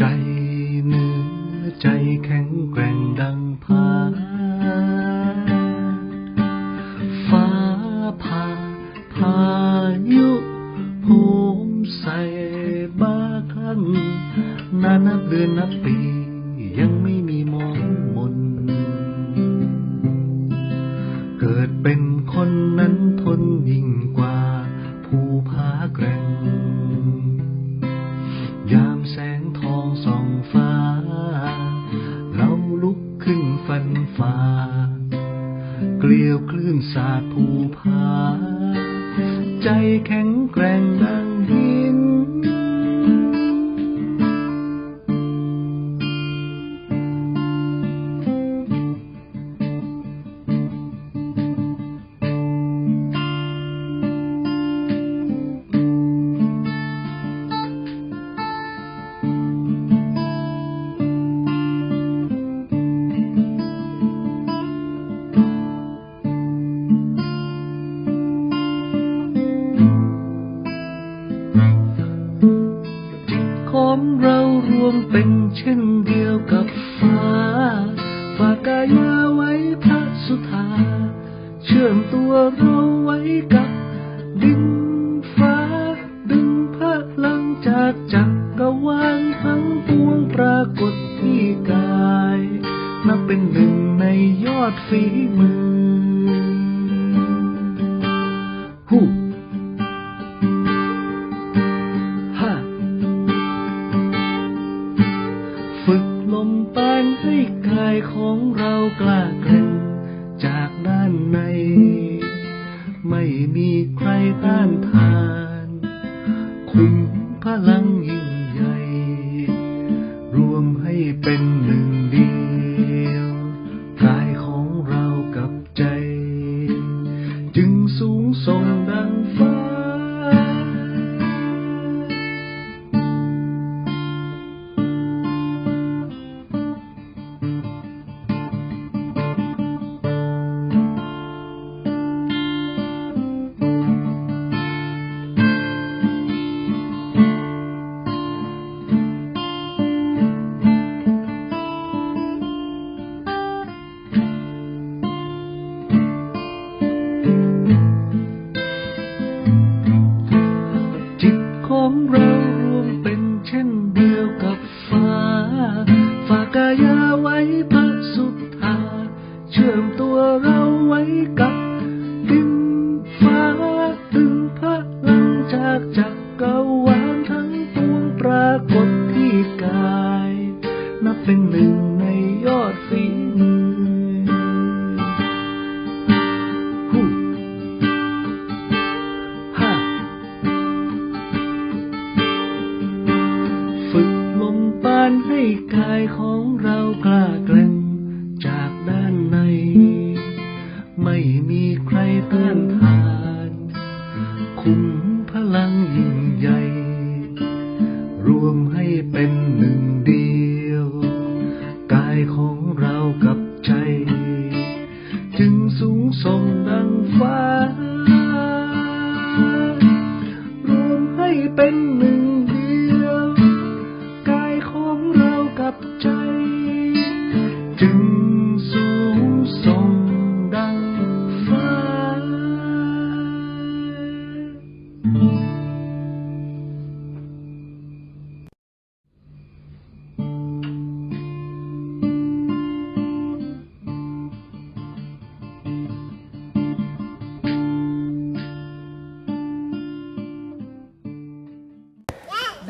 ใจเนือใจแข็งแกร่งดังพาฟ้าผ่าพายุโมใส่บาคลั่งนานับเดือนนับปียังไม่มีมองมน เกิดเป็นคนนั้นทนยิ่งกว่าภูผาแกรงยามแสง ฟันฝ่า เกลียวคลื่นสาดภูผา ใจแข็งแกร่งดัง เรารวมเป็นเช่นเดียวกับฟ้าฝากกายาไว้พระสุธา เชื่อมตัวเราไว้กับดินฟ้า ดึงพลังจากจักรวาลทั้งปวงปรากฏที่กาย นับเป็นหนึ่งในยอดฝีมือ ม่มีใครต้านทาน คุมพลังยิ่งใหญ่ รวมให้เป็นหนึ่ง ของเราานให้กายของเรากล้าแกร่งจากด้านใน ไม่มีใครต้านทาน คุมพลังยิ่งใหญ่ รวมให้เป็นหนึ่งเดียว กายของเรากับใจ จึงสูงส่งดังฟ้า รวมให้เป็นหนึ่ง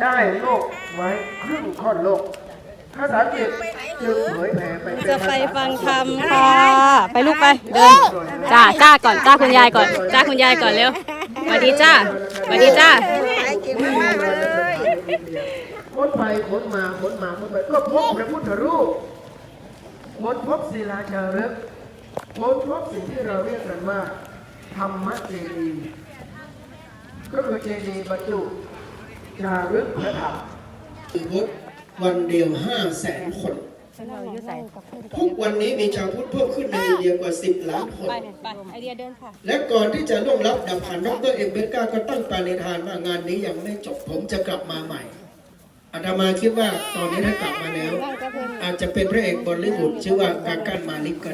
ได้โลกไว้ครึ่งค่อนโลกภาษาอังกฤษจึงเผยแผ่ไปเป็นจะไปฟังธรรมค่ะ ไปลูกไป เดิน จ้าจ้าก่อนจ้าคุณยายก่อน จ้าคุณยายก่อนเร็วสวัสดีจ้าสวัสดีจ้าค้นไปค้นมาค้นมาค้นไปก็พบพระพุทธรูปค้นพบศิลาจารึกค้นพบสิ่งที่เราเรียกกันว่าธรรมเจดีย์ก็คือเจดีย์บรรจุ จารึกพระธรรมงดวันเดียวห้าแสนคน ทุกวันนี้มีชาวพุทธเพิ่มขึ้นในอินเดียกว่า 10 ล้านคนไปไปไอเดียเดินค่ะและก่อนที่จะล่วงลับดับผ่านดรเอ็มเบกาก็ตั้งปาณิธานว่างานนี้ยังไม่จบผมจะกลับมาใหม่อาตมาคิดว่าตอนนี้ถ้ากลับมาแล้ว อาจจะเป็นพระเอกบอลลิวูดชื่อว่ากาการมาลิกก็